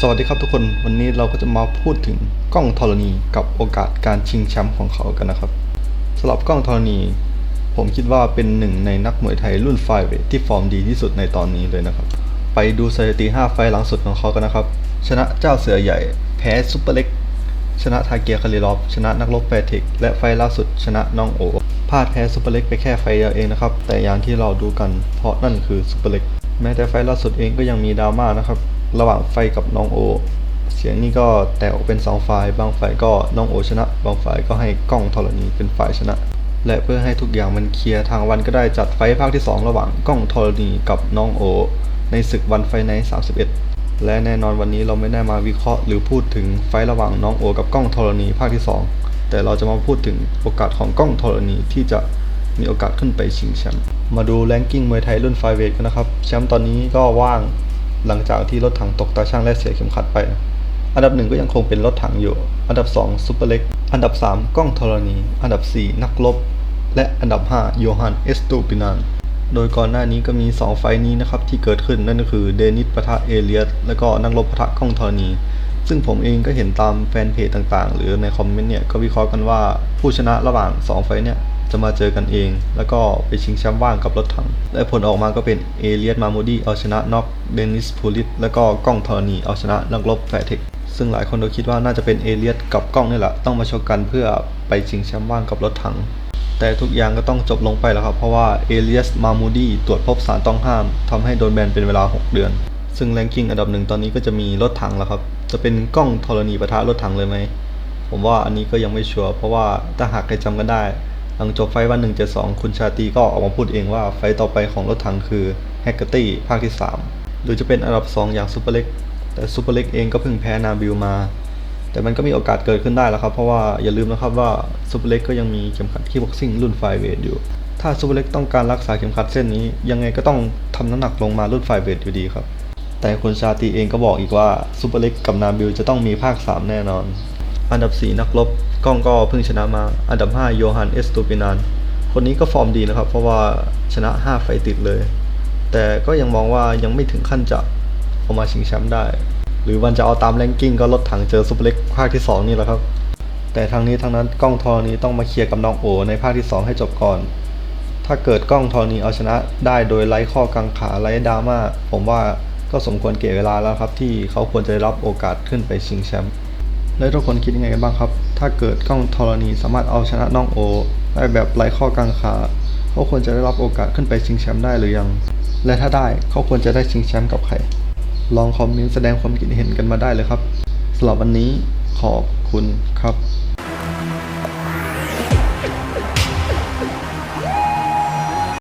สวัสดีครับทุกคนวันนี้เราก็จะมาพูดถึงกล้องธรณีกับโอกาสการชิงแชมป์ของเขากันนะครับสำหรับกล้องธรณี ผมคิดว่าเป็นหนึ่งในนักมวยไทยรุ่นไฟเวทที่ฟอร์มดีที่สุดในตอนนี้เลยนะครับ ไปดูสถิติ 5 ไฟล์หลังสุดของเขากันนะครับ ชนะเจ้าเสือใหญ่ แพ้ซุปเปอร์เล็ก ชนะทาเกียคาริลอฟชนะนักรบแฟร์เทคและไฟล่าสุดชนะน้องโอพลาดแพ้ซุปเปอร์เล็กไปแค่ไฟเดียวเองนะครับแต่อย่างที่เราดูกันเพราะนั่นคือซุปเปอร์เล็กแม้แต่ไฟล่าสุดเองก็ยังมีดราม่านะครับ ระหว่างไฟกับน้องโอ เสียงนี่ก็แตกออกเป็นสองฝ่าย บางฝ่ายก็น้องโอชนะ บางฝ่ายก็ให้กล้องธรณีเป็นฝ่ายชนะ และเพื่อให้ทุกอย่างมันเคลียร์ทางวันก็ได้จัดไฟภาคที่ 2 ระหว่างกล้องธรณีกับน้องโอ ในศึกวันไฟใน 31 และแน่นอนวันนี้เราไม่ได้มาวิเคราะห์หรือพูดถึงไฟระหว่างน้องโอ กับกล้องธรณีภาคที่ 2 แต่เราจะมาพูดถึงโอกาสของกล้องธรณีที่จะมีโอกาสขึ้นไปชิงแชมป์ มาดูแรงกิ้งมวยไทยรุ่นไฟเวทกันนะครับ แชมป์ตอนนี้ก็ว่าง หลังจากที่รถถังตกตาช่างและเสียเข็มขัดไป อันดับหนึ่งก็ยังคงเป็นรถถังอยู่ อันดับ2ซูเปอร์เล็ก อันดับ3กล้องธรณี อันดับ4นักรบ และอันดับ5โยฮันเอสตูปินานโดยก่อนหน้านี้ก็มี 2 ไฟนี้นะครับที่เกิดขึ้นนั่นก็คือเดนิสปะทะเอเลียสและก็นักรบปะทะกล้องธรณี ซึ่งผมเองก็เห็นตามแฟนเพจต่างๆ หรือในคอมเมนต์เนี่ยก็วิเคราะห์กันว่าผู้ชนะระหว่าง 2 ไฟเนี่ย จะมาเจอกันเอง แล้วก็ไปชิงแชมป์ว่างกับรถถัง และผลออกมาก็เป็นเอเลียสมาโมดีเอาชนะน็อกเดนิสพูลิตและก็กล้องธรณีเอาชนะนักรบแฟร์เทคซึ่งหลายคนก็คิดว่าน่าจะเป็นเอเลียสกับกล้องนี่แหละ ต้องมาชกกันเพื่อไปชิงแชมป์ว่างกับรถถัง แต่ทุกอย่างก็ต้องจบลงไปแล้วครับ เพราะว่าเอเลียสมามูดีตรวจพบสารต้องห้ามทำให้โดนแบนเป็นเวลา 6 เดือน ซึ่งแรงกิ้งอันดับหนึ่งตอนนี้ก็จะมีรถถังแล้วครับ จะเป็นกล้องธรณีประทะรถถังเลยไหม ผมว่าอันนี้ก็ยังไม่ชัวร์เพราะว่าถ้าหากใครจำกันได้ หลังจบไฟวัน 172 คุณชาตีก็ออกมาพูดเองว่าไฟต่อไปของรถถังคือแฮกเกอร์ตี้ภาคที่ 3 หรือจะเป็นอันดับ 2 อย่างซูเปอร์เล็กแต่ซูเปอร์เล็กเองก็เพิ่งแพ้นาบิลมา แต่มันก็มีโอกาสเกิดขึ้นได้แล้วครับ เพราะว่าอย่าลืมนะครับว่าซูเปอร์เล็กก็ยังมีเข็มขัดคีบ็อกซิ่งรุ่นไฟเวทอยู่ ถ้าซูเปอร์เล็กต้องการรักษาเข็มขัดเส้นนี้ ยังไงก็ต้องทำน้ำหนักลงมารุ่นไฟเวทอยู่ดีครับแต่คุณชาตีเองก็บอกอีกว่าซูเปอร์เล็กกับนาบิลจะต้องมีภาค 3 แน่นอน อันดับ 4 นักรบกล้องก็เพิ่งชนะมา อันดับ 5 โยฮันเอสตูปินาน คนนี้ก็ฟอร์มดีนะครับ เพราะว่าชนะ 5 ไฟต์ติดเลย แต่ก็ยังมองว่ายังไม่ถึงขั้นจะเอามาชิงแชมป์ได้ หรือวันจะเอาตามแรงกิ้งก็ลดถังเจอซูเปอร์เล็กภาคที่ 2 นี่แหละครับ แต่ทางนี้ทางนั้นกล้องทอนี้ต้องมาเคลียร์กับน้องโอในภาคที่ 2 ให้จบก่อน ถ้าเกิดกล้องทอนี้เอาชนะได้โดยไร้ข้อกังขาไร้ดราม่าผมว่าก็สมควรเก็บเวลาแล้วครับที่เขาควรจะได้รับโอกาสขึ้นไปชิงแชมป์ แล้วทุกคนคิดยังไงกันบ้างครับ ถ้าเกิดกล้องธรณีสามารถเอาชนะน้องโอได้แบบไร้ข้อกังขาเขาควรจะได้รับโอกาสขึ้นไปชิงแชมป์ได้หรือยัง และถ้าได้เขาควรจะได้ชิงแชมป์กับใคร ลองคอมเมนต์แสดงความคิดเห็นกันมาได้เลยครับสำหรับวันนี้ขอบคุณครับ